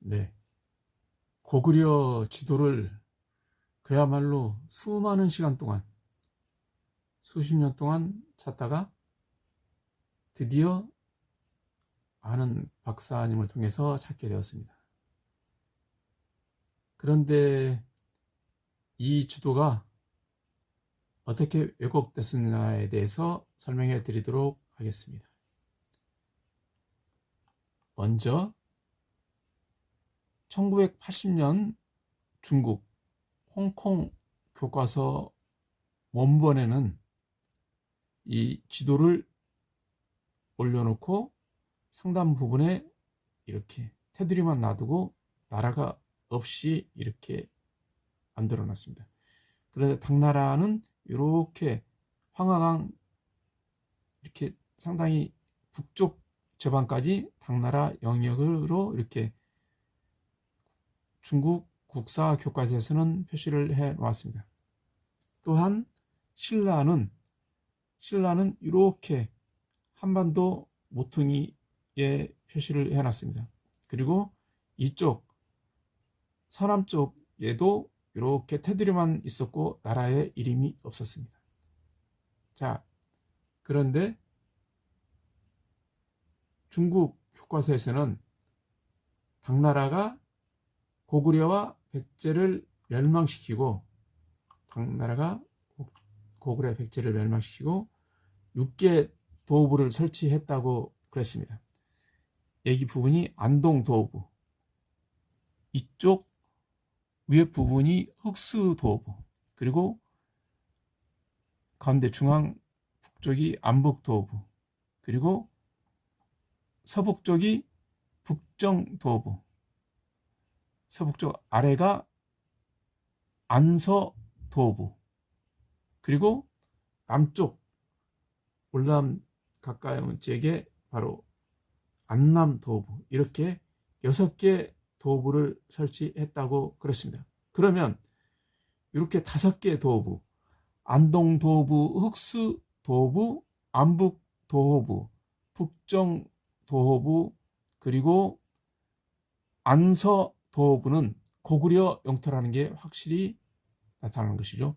네. 고구려 지도를 그야말로 수많은 시간 동안, 수십 년 동안 찾다가 드디어 아는 박사님을 통해서 찾게 되었습니다. 그런데 이 지도가 어떻게 왜곡됐느냐에 대해서 설명해 드리도록 하겠습니다. 먼저 1980년 중국 홍콩 교과서 원본에는 이 지도를 올려놓고 상단 부분에 이렇게 테두리만 놔두고 나라가 없이 이렇게 만들어 놨습니다. 그런데 당나라는 이렇게 황하강 이렇게 상당히 북쪽 저반까지 당나라 영역으로 이렇게 중국 국사 교과서에서는 표시를 해 놓았습니다. 또한 신라는 신라는 이렇게 한반도 모퉁이에 표시를 해 놨습니다. 그리고 이쪽 서남 쪽에도 이렇게 테두리만 있었고 나라의 이름이 없었습니다. 자, 그런데 중국 교과서에서는 당나라가 고구려와 백제를 멸망시키고 당나라가 고구려 백제를 멸망시키고 6개 도부를 설치했다고 그랬습니다. 여기 부분이 안동 도부 이쪽 위에 부분이 흑수 도부 그리고 가운데 중앙 북쪽이 안북 도부 그리고 서북쪽이 북정 도부 서북쪽 아래가 안서 도부 그리고 남쪽 올람 가까이 온 지역에 바로 안남 도부 이렇게 여섯 개 도부를 설치했다고 그랬습니다. 그러면 이렇게 다섯 개 도부 안동 도부, 흑수 도부, 안북 도부, 북정 도부 그리고 안서 도부는 고구려 영토라는 게 확실히 나타나는 것이죠.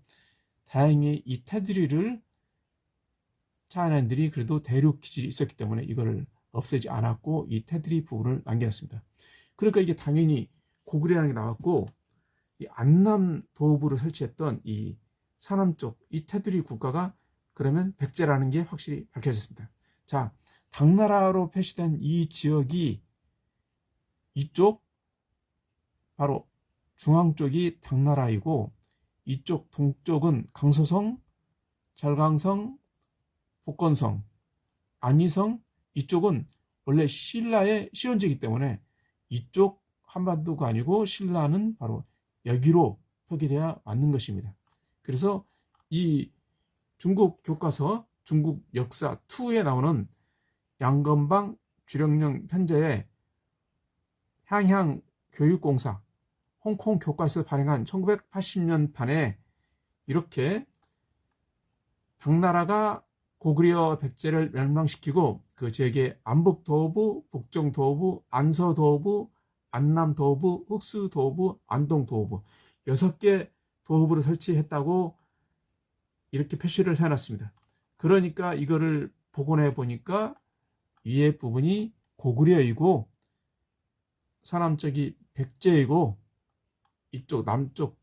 다행히 이 테두리를 차이나인들이 그래도 대륙 기질이 있었기 때문에 이거를 없애지 않았고 이 테두리 부분을 남겨놨습니다. 그러니까 이게 당연히 고구려라는 게 나왔고 이 안남 도부를 설치했던 이 서남 쪽이 테두리 국가가 그러면 백제라는 게 확실히 밝혀졌습니다. 자, 당나라로 표시된 이 지역이 이쪽 바로 중앙 쪽이 당나라이고 이쪽 동쪽은 강소성, 절강성, 복건성, 안희성 이쪽은 원래 신라의 시원지이기 때문에 이쪽 한반도가 아니고 신라는 바로 여기로 표기돼야 맞는 것입니다. 그래서 이 중국 교과서 중국 역사 2에 나오는 양건방 주령령 편제에 향향 교육공사 홍콩 교과서에서 발행한 1980년 판에 이렇게 당나라가 고구려 백제를 멸망시키고 그 지역에 안북도부, 북정도부, 안서도부, 안남도부, 흑수도부, 안동도부 여섯 개 도부를 설치했다고 이렇게 표시를 해놨습니다. 그러니까 이거를 복원해 보니까 위에 부분이 고구려이고 서남쪽이 백제이고 이쪽 남쪽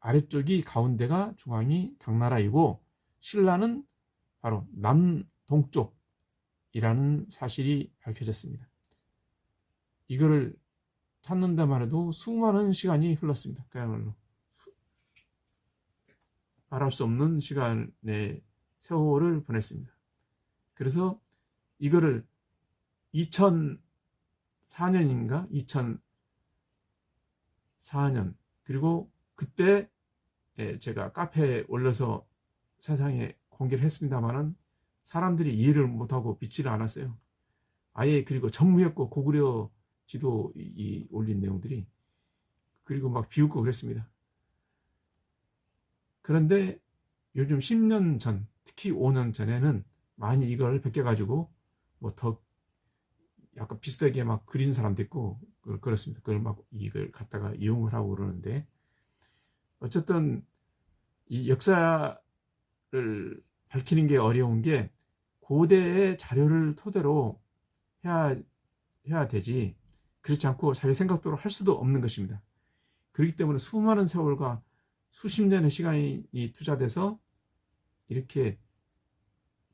아래쪽이 가운데가 중앙이 당나라이고 신라는 바로 남동쪽이라는 사실이 밝혀졌습니다. 이거를 찾는 데만 해도 수많은 시간이 흘렀습니다. 그야말로 말할 수 없는 시간의 세월을 보냈습니다. 그래서 이거를 2004년인가 2004년 그리고 그때 제가 카페에 올려서 세상에 공개를 했습니다만은 사람들이 이해를 못하고 믿지를 않았어요. 아예 그리고 전무했고 고구려 지도 이 올린 내용들이 그리고 막 비웃고 그랬습니다. 그런데 요즘 10년 전, 특히 5년 전에는 많이 이걸 베껴가지고 뭐 더 약간 비슷하게 막 그린 사람도 있고 그- 그렇습니다. 그걸 막 이걸 갖다가 이용을 하고 그러는데 어쨌든 이 역사를 밝히는 게 어려운 게 고대의 자료를 토대로 해야 해야 되지 그렇지 않고 자기 생각대로 할 수도 없는 것입니다. 그렇기 때문에 수많은 세월과 수십 년의 시간이 투자돼서 이렇게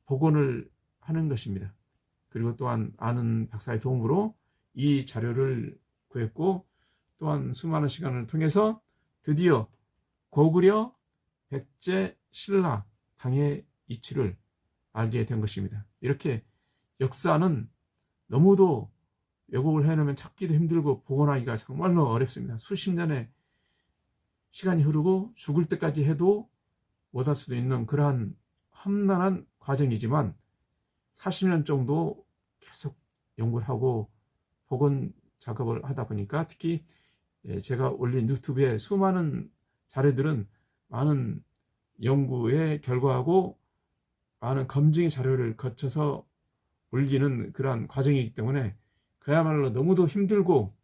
복원을 하는 것입니다. 그리고 또한 아는 박사의 도움으로 이 자료를 구했고 또한 수많은 시간을 통해서 드디어 고구려 백제 신라 당의 이치를 알게 된 것입니다. 이렇게 역사는 너무도 왜곡을 해놓으면 찾기도 힘들고 복원하기가 정말로 어렵습니다. 수십 년의 시간이 흐르고 죽을 때까지 해도 못할 수도 있는 그러한 험난한 과정이지만 40년 정도 계속 연구를 하고 복원 작업을 하다 보니까 특히 예, 제가 올린 유튜브에 수많은 자료들은 많은 연구의 결과하고 많은 검증의 자료를 거쳐서 올리는 그러한 과정이기 때문에 그야말로 너무도 힘들고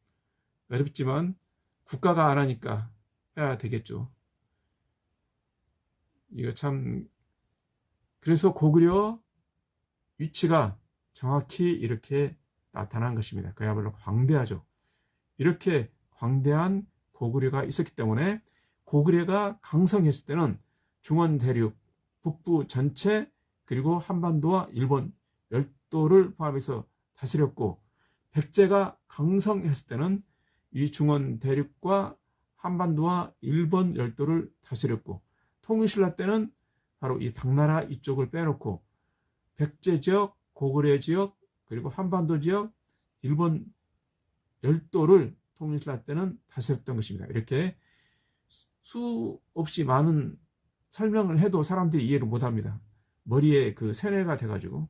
어렵지만 국가가 안 하니까 해야 되겠죠. 이거 참 그래서 고구려 위치가 정확히 이렇게 나타난 것입니다. 그야말로 광대하죠. 이렇게 광대한 고구려가 있었기 때문에 고구려가 강성했을 때는 중원 대륙 북부 전체 그리고 한반도와 일본 열도를 포함해서 다스렸고 백제가 강성했을 때는 이 중원 대륙과 한반도와 일본 열도를 다스렸고 통일신라 때는 바로 이 당나라 이쪽을 빼놓고 백제 지역, 고구려 지역, 그리고 한반도 지역, 일본 열도를 통일신라 때는 다스렸던 것입니다. 이렇게 수없이 많은 설명을 해도 사람들이 이해를 못합니다. 머리에 그 세뇌가 돼가지고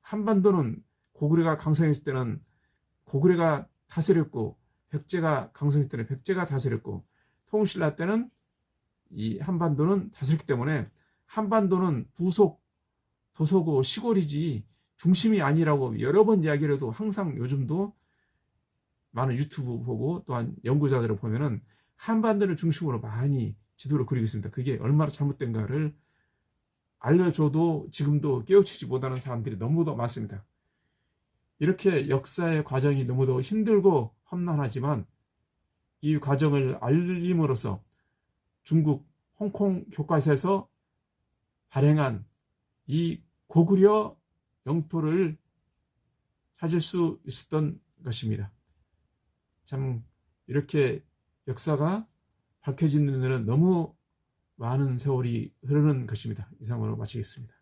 한반도는 고구려가 강성했을 때는 고구려가 다스렸고 백제가 강성했을 때는 백제가 다스렸고 통신라 때는 이 한반도는 다스렸기 때문에 한반도는 부속 도서고 시골이지 중심이 아니라고 여러 번 이야기를 해도 항상 요즘도 많은 유튜브 보고 또한 연구자들을 보면은 한반도를 중심으로 많이 지도를 그리고 있습니다. 그게 얼마나 잘못된가를 알려줘도 지금도 깨우치지 못하는 사람들이 너무도 많습니다. 이렇게 역사의 과정이 너무도 힘들고 험난하지만 이 과정을 알림으로써 중국 홍콩 교과서에서 발행한 이 고구려 영토를 찾을 수 있었던 것입니다. 참 이렇게 역사가 밝혀지는 데는 너무 많은 세월이 흐르는 것입니다. 이상으로 마치겠습니다.